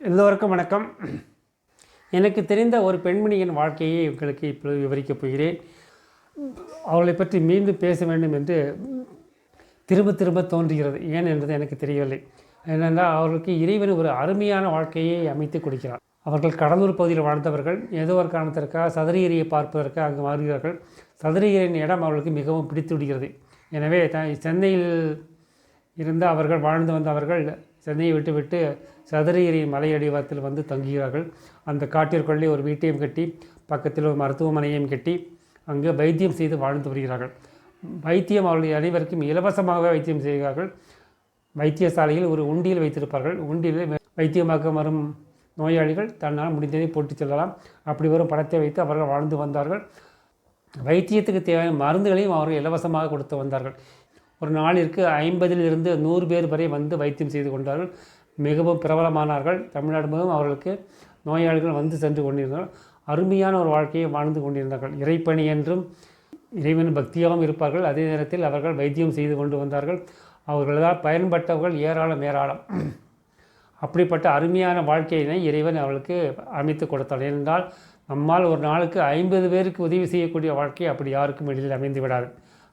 எல்லோருக்கும் வணக்கம். எனக்கு தெரிந்த ஒரு பெண்மணியின் வாழ்க்கையை உங்களுக்கு இப்பொழுது விவரிக்கப் போகிறேன். அவளை பற்றி மீண்டும் பேச வேண்டும் என்று திரும்ப திரும்ப தோன்றுகிறது. ஏன் என்பது எனக்கு தெரியவில்லை. ஏனென்றால் அவர்களுக்கு இறைவன் ஒரு அருமையான வாழ்க்கையை அமைத்து கொடுக்கிறார். அவர்கள் கடலூர் பகுதியில் வாழ்ந்தவர்கள். ஏதோ ஒரு காரணத்திற்காக சதுரகிரியை பார்ப்பதற்காக அங்கு மாறுகிறார்கள் சதுரகிரியின் இடம் அவர்களுக்கு மிகவும் பிடித்து விடுகிறது. எனவே த சென்னையில் இருந்து அவர்கள் வாழ்ந்து வந்தவர்கள் சென்னையை விட்டுவிட்டு சதுரகிரி மலையடிவாரத்தில் வந்து தங்குகிறார்கள். அந்த காட்டிற்குள்ளே ஒரு வீட்டையும் கட்டி பக்கத்தில் ஒரு மருத்துவமனையையும் கட்டி அங்கு வைத்தியம் செய்து வாழ்ந்து வருகிறார்கள். வைத்தியம் அவர்களுடைய அனைவருக்கும் இலவசமாகவே வைத்தியம் செய்கிறார்கள். வைத்தியசாலையில் ஒரு உண்டியில் வைத்திருப்பார்கள். உண்டியில் வைத்தியமாக வரும் நோயாளிகள் தன்னால் முடிந்ததை போட்டு செல்லலாம். அப்படி வரும் பணத்தை வைத்து அவர்கள் வாழ்ந்து வந்தார்கள். வைத்தியத்துக்கு தேவையான மருந்துகளையும் அவர்கள் இலவசமாக கொடுத்து வந்தார்கள். ஒரு நாளிற்கு ஐம்பதிலிருந்து நூறு பேர் வரை வந்து வைத்தியம் செய்து கொண்டார்கள். மிகவும் பிரபலமானார்கள். தமிழ்நாடு முழுவதும் அவர்களுக்கு நோயாளிகள் வந்து சென்று கொண்டிருந்தார்கள் அருமையான ஒரு வாழ்க்கையை வாழ்ந்து கொண்டிருந்தார்கள். இறைப்பணி என்றும் இறைவன் பக்தியாகவும் இருப்பார்கள். அதே நேரத்தில் அவர்கள் வைத்தியம் செய்து கொண்டு வந்தார்கள். அவர்களால் பயன்பட்டவர்கள் ஏராளம் ஏராளம். அப்படிப்பட்ட அருமையான வாழ்க்கையினை இறைவன் அவளுக்கு அமைத்து கொடுத்தாள் ஏனென்றால் நம்மால் ஒரு நாளுக்கு ஐம்பது பேருக்கு உதவி செய்யக்கூடிய வாழ்க்கை அப்படி யாருக்கும் எளிதில் அமைந்து விடாது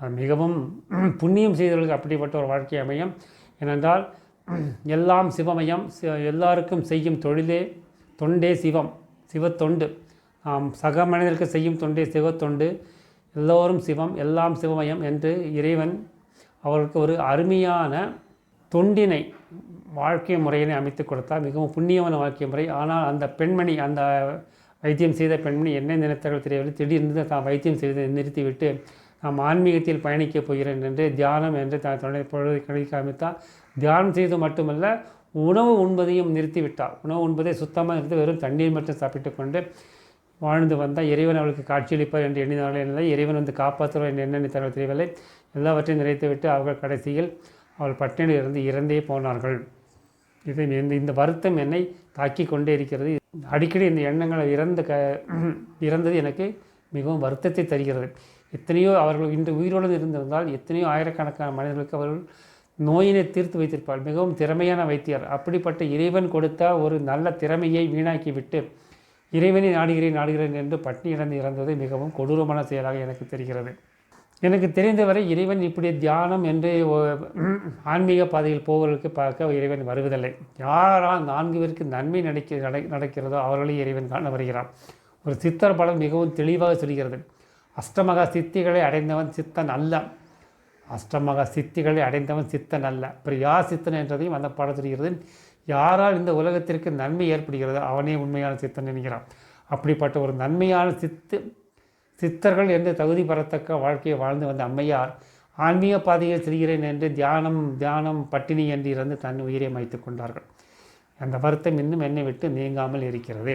அது மிகவும் புண்ணியம் செய்தவர்களுக்கு அப்படிப்பட்ட ஒரு வாழ்க்கை அமையும். ஏனென்றால் எல்லாம் சிவமயம் சி- எல்லாருக்கும் செய்யும் தொழிலே தொண்டே சிவம் சிவத்தொண்டு. சக மனிதருக்கு செய்யும் தொண்டே சிவத்தொண்டு. எல்லோரும் சிவம் எல்லாம் சிவமயம் என்று இறைவன் அவர்களுக்கு ஒரு அருமையான தொண்டினை வாழ்க்கை முறையினை அமைத்து கொடுத்தார். மிகவும் புண்ணியமான வாழ்க்கை முறை. ஆனால் அந்த பெண்மணி அந்த வைத்தியம் செய்த பெண்மணி என்ன நினைத்தார்கள் தெரியவில்லை. திடீர்னு தான் வைத்தியம் செய்து நிறுத்திவிட்டு நாம் ஆன்மீகத்தில் பயணிக்கப் போகிறேன் என்று தியானம் என்று தான் தொடர் பொழுது கணிக்க தியானம் செய்து மட்டுமல்ல உணவு உண்பதையும் நிறுத்திவிட்டார் உணவு உண்பதை சுத்தமாக இருந்து வெறும் தண்ணீர் மட்டும் சாப்பிட்டு கொண்டு வாழ்ந்து வந்தால் இறைவன் அவளுக்கு காட்சியளிப்பார் என்று எண்ணினார்கள் இல்லை இறைவன் வந்து காப்பாற்றுவார் என்று என்ன நினைத்தார்கள் தெரியவில்லை. எல்லாவற்றையும் நிறைத்துவிட்டு அவர்கள் கடைசியில் அவள் பட்டினில் இருந்து இறந்தே போனார்கள். இது இந்த இந்த வருத்தம் என்னை தாக்கி கொண்டே இருக்கிறது. அடிக்கடி இந்த எண்ணங்கள் இறந்த க இறந்தது எனக்கு மிகவும் வருத்தத்தை தருகிறது. எத்தனையோ அவர்கள் இன்று உயிரோடு இருந்திருந்தால் எத்தனையோ ஆயிரக்கணக்கான மனிதர்களுக்கு அவர்கள் நோயினை தீர்த்து வைத்திருப்பார் மிகவும் திறமையான வைத்தியர். அப்படிப்பட்ட இறைவன் கொடுத்த ஒரு நல்ல திறமையை வீணாக்கிவிட்டு இறைவனை நாடுகிறேன் நாடுகிறேன் என்று பட்டினி இழந்து இறந்தது மிகவும் கொடூரமான செயலாக எனக்கு தெரிகிறது. எனக்கு தெரிந்தவரை இறைவன் இப்படி தியானம் என்று ஆன்மீக பாதையில் போவதற்கு பார்க்க இறைவன் வருவதில்லை. யாரால் நான்கு பேருக்கு நன்மை நடக்க நடை நடக்கிறதோ அவர்களை இறைவன் காண வருகிறான். ஒரு சித்தர் பலம் மிகவும் தெளிவாக சொல்கிறது. அஷ்டமக சித்திகளை அடைந்தவன் சித்தன் அல்ல. அஷ்டமகா சித்திகளை அடைந்தவன் சித்தன் அல்ல. அப்புறம் யார் சித்தன் என்றதையும் அந்த பாடம் தெரிகிறது யாரால் இந்த உலகத்திற்கு நன்மை ஏற்படுகிறதோ அவனே உண்மையான சித்தன் என்கிறான். அப்படிப்பட்ட ஒரு நன்மையான சித்து சித்தர்கள் என்று தகுதி பெறத்தக்க வாழ்க்கையை வாழ்ந்து வந்த அம்மையார் ஆன்மீக பாதையில் செல்கிறேன் என்று தியானம் தியானம் பட்டினி என்று இருந்து தன் உயிரை மாய்த்து கொண்டார்கள். அந்த வருத்தம் இன்னும் என்னை விட்டு நீங்காமல் இருக்கிறது.